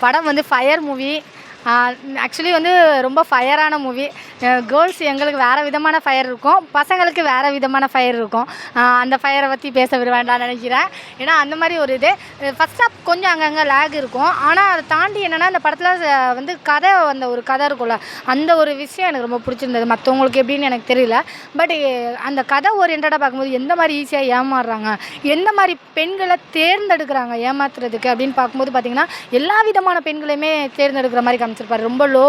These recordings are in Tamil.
படம் வந்து ஃபயர் மூவி ஆக்சுவலி வந்து ரொம்ப ஃபயரான மூவி கேர்ள்ஸ் எங்களுக்கு வேறு விதமான ஃபயர் இருக்கும். பசங்களுக்கு வேறு விதமான ஃபயர் இருக்கும். அந்த ஃபயரை பற்றி பேச வேண்டாம்னு நினைக்கிறேன். ஏன்னா அந்த மாதிரி ஒரு இது. ஃபஸ்ட் ஆஃப் கொஞ்சம் அங்கங்கே லேக் இருக்கும். ஆனால் அதை தாண்டி என்னென்னா அந்த படத்தில் வந்து கதை அந்த ஒரு கதை இருக்கும்ல அந்த ஒரு விஷயம் எனக்கு ரொம்ப பிடிச்சிருந்தது. மற்றவங்களுக்கு எப்படின்னு எனக்கு தெரியல. பட் அந்த கதை ஓரியன்டாக பார்க்கும்போது எந்த மாதிரி ஈஸியாக ஏமாறுறாங்க? எந்த மாதிரி பெண்களை தேர்ந்தெடுக்கிறாங்க? ஏமாத்துறதுக்கு அப்படின்னு பார்க்கும்போது பார்த்திங்கன்னா எல்லா விதமான பெண்களையுமே தேர்ந்தெடுக்கிற மாதிரி ஆரம்பிச்சிருப்பார் ரொம்ப லோ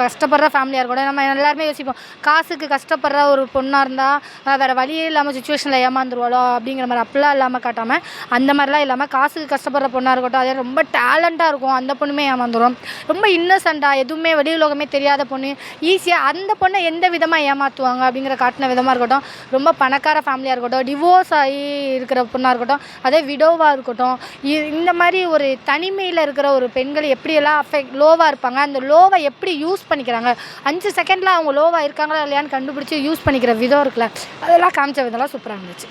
கஷ்டப்படுற ஃபேமிலியாக இருக்கட்டும். நம்ம எல்லாருமே யோசிப்போம் காசுக்கு கஷ்டப்படுற ஒரு பொண்ணாக இருந்தால் வேறு வழியே இல்லாமல் சுச்சுவேஷனில் ஏமாந்துருவாளோ அப்படிங்கிற மாதிரி அப்படிலாம் இல்லாமல் காட்டாமல் அந்த மாதிரிலாம் இல்லாமல் காசுக்கு கஷ்டப்படுற பொண்ணாக இருக்கட்டும் அதே ரொம்ப டேலண்ட்டாக இருக்கும். அந்த பொண்ணுமே ஏமாந்துடும் ரொம்ப இன்னசென்ட்டாக எதுவுமே வெளி உலகமே தெரியாத பொண்ணு. ஈஸியாக அந்த பொண்ணை எந்த விதமாக ஏமாற்றுவாங்க அப்படிங்கிற காட்டின விதமாக இருக்கட்டும். ரொம்ப பணக்கார ஃபேமிலியாக இருக்கட்டும் டிவோர்ஸ் ஆகி இருக்கிற பொண்ணாக இருக்கட்டும் அதே விடோவாக இருக்கட்டும் இ- இந்த மாதிரி ஒரு தனிமையில் இருக்கிற ஒரு பெண்கள் எப்படியெல்லாம் அஃபெக்ட் லோவாக இருப்பாங்க. அந்த லோவை எப்படி யூஸ் பண்ணிக்கிறாங்க? அஞ்சு செகண்டில் அவங்க லோவாக இருக்காங்களா இல்லையான்னு கண்டுபிடிச்சி யூஸ் பண்ணிக்கிற விதம் இருக்குல்ல அதெல்லாம் காமிச்ச விதம்லாம் சூப்பராக இருந்துச்சு.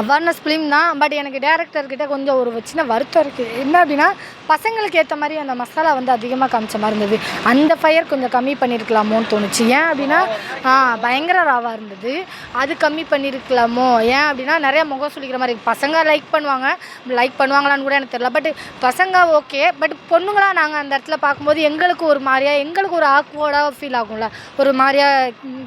அவேர்னஸ் ஃபிலிம் தான். பட் எனக்கு டேரக்டர்கிட்ட கொஞ்சம் ஒரு சின்ன வருத்தம் இருக்குது என்ன அப்படின்னா பசங்களுக்கு ஏற்ற மாதிரி அந்த மசாலா வந்து அதிகமாக காமிச்ச மாதிரி இருந்தது. அந்த ஃபயர் கொஞ்சம் கம்மி பண்ணியிருக்கலாமோன்னு தோணுச்சு. ஏன் அப்படின்னா பயங்கர ராவாக இருந்தது. அது கம்மி பண்ணியிருக்கலாமோ ஏன் அப்படின்னா நிறையா முகம் சுளிக்கிற மாதிரி பசங்க லைக் பண்ணுவாங்க. லைக் பண்ணுவாங்களான்னு கூட எனக்கு தெரியல. பட் பசங்க ஓகே பட் பொண்ணுங்களாக நாங்கள் அந்த இடத்துல பார்க்கும்போது எங்களுக்கு ஒரு மாதிரியா எங்களுக்கு ஒரு ஆக்வர்டாக ஃபீல் ஆகும்ல. ஒரு மாதிரியா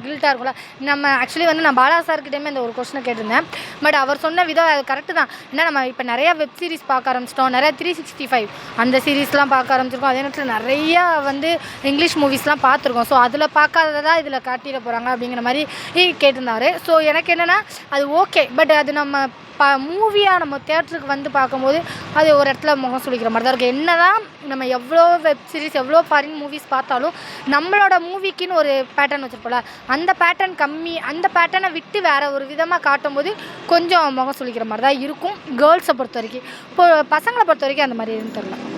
கில்ட்டாக இருக்கும்ல. நம்ம ஆக்சுவலி வந்து நான் பாலா சார்கிட்டயுமே இந்த ஒரு கொஸ்டினை கேட்டிருந்தேன். பட் அவர் சொன்ன விதம் அது கரெக்டு தான். ஏன்னா நம்ம இப்போ நிறையா வெப் சீரிஸ் பார்க்க ஆரம்பிச்சிட்டோம். நிறையா த்ரீ சிக்ஸ்டி ஃபைவ் அந்த சீரீஸ்லாம் பார்க்க ஆரம்பிச்சிருக்கோம். அதே நேரத்தில் நிறையா வந்து இங்கிலீஷ் மூவிஸ்லாம் பார்த்துருக்கோம். ஸோ அதில் பார்க்காததான் இதில் காட்டிட போகிறாங்க அப்படிங்கிற மாதிரி கேட்டிருந்தாரு. ஸோ எனக்கு என்னென்னா அது ஓகே பட் அது நம்ம ப மூவியாக நம்ம தேட்டருக்கு வந்து பார்க்கும்போது அது ஒரு இடத்துல முகம் சுழிக்கிற மாதிரி தான் இருக்குது என்ன தான் நம்ம எவ்வளோ வெப் சீரிஸ் எவ்வளோ ஃபாரின் மூவிஸ் பார்த்தாலும் நம்மளோட மூவிக்குன்னு ஒரு பேட்டர்ன் வச்சுருப்போம்ல அந்த பேட்டர்ன் கம்மி அந்த பேட்டர்னை விட்டு வேறு ஒரு விதமாக காட்டும்போது கொஞ்சம் முகம் சுளிக்கிற மாதிரி தான் இருக்கும். கேர்ள்ஸை பொறுத்த வரைக்கும். இப்போ பசங்களை பொறுத்த வரைக்கும் அந்த மாதிரி எதுவும் தெரில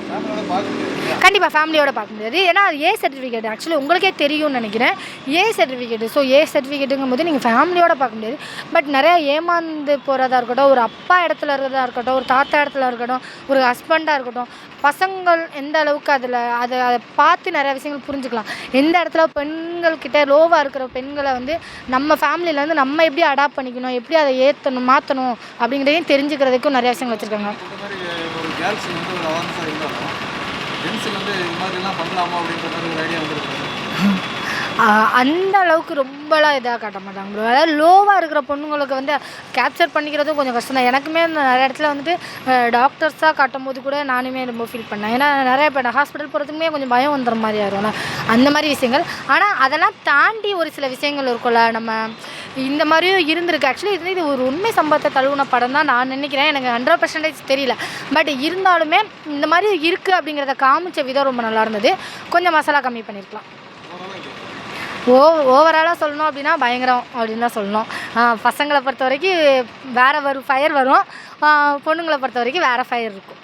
கண்டிப்பாக ஃபேமிலியோட பார்க்க முடியாது. ஏன்னா அது ஏ சர்டிஃபிகேட் ஆக்சுவலி உங்களுக்கே தெரியும்னு நினைக்கிறேன். ஏ சர்டிஃபிகேட் ஸோ ஏ சர்டிஃபிகேட்டுங்கும் போது நீங்கள் ஃபேமிலியோட பார்க்க முடியாது. பட் நிறையா ஏமாந்து போகிறதா இருக்கட்டும் ஒரு அப்பா இடத்துல இருக்கிறதா இருக்கட்டும் ஒரு தாத்தா இடத்துல இருக்கட்டும் ஒரு ஹஸ்பண்டாக இருக்கட்டும் பசங்கள் எந்த அளவுக்கு அதில் அதை அதை பார்த்து நிறைய விஷயங்கள் புரிஞ்சுக்கலாம். எந்த இடத்துல பெண்கள்கிட்ட லோவாக இருக்கிற பெண்களை வந்து நம்ம ஃபேமிலியில் வந்து நம்ம எப்படி அடாப்ட் பண்ணிக்கணும் எப்படி அதை ஏற்றணும் மாற்றணும் அப்படிங்கிறதையும் தெரிஞ்சுக்கிறதுக்கும் நிறைய விஷயங்கள் வச்சுருக்காங்க. இந்த மாதிரி ஒரு கேர்ள்ஸ் வந்து அந்த அளவுக்கு ரொம்பலாம் இதாக காட்ட மாட்டாங்க ப்ரோ அதாவது லோவாக இருக்கிற பொண்ணுங்களுக்கு வந்து கேப்சர் பண்ணிக்கிறதும் கொஞ்சம் கஷ்டம் தான். எனக்குமே இந்த நிறைய இடத்துல வந்துட்டு டாக்டர்ஸாக காட்டும் போது கூட நானுமே ரொம்ப ஃபீல் பண்ணேன். ஏன்னா நிறைய இப்போ நான் ஹாஸ்பிட்டல் போகிறதுக்குமே கொஞ்சம் பயம் வந்துடுற மாதிரி ஆயிரும்ல அந்த மாதிரி விஷயங்கள். ஆனால் அதெல்லாம் தாண்டி ஒரு சில விஷயங்கள் இருக்கும்ல. நம்ம இந்த மாதிரியும் இருந்திருக்கு. ஆக்சுவலி இது இது ஒரு உண்மை சம்பவத்தை தழுவுன படம் தான் நான் நினைக்கிறேன். எனக்கு ஹண்ட்ரட் பர்சன்டேஜ் தெரியல. பட் இருந்தாலுமே இந்த மாதிரி இருக்குது அப்படிங்கிறத காமிச்ச விதம் ரொம்ப நல்லா இருந்தது. கொஞ்சம் மசாலா கம்மி பண்ணியிருக்கலாம் ஓ ஓவராலாக சொல்லணும் அப்படின்னா பயங்கரம் அப்படின்னு தான் சொல்லணும். பசங்களை பொறுத்த வரைக்கும் வேறு வரும் ஃபயர் வரும். பொண்ணுங்களை பொறுத்த வரைக்கும் வேறு ஃபயர் இருக்கும்.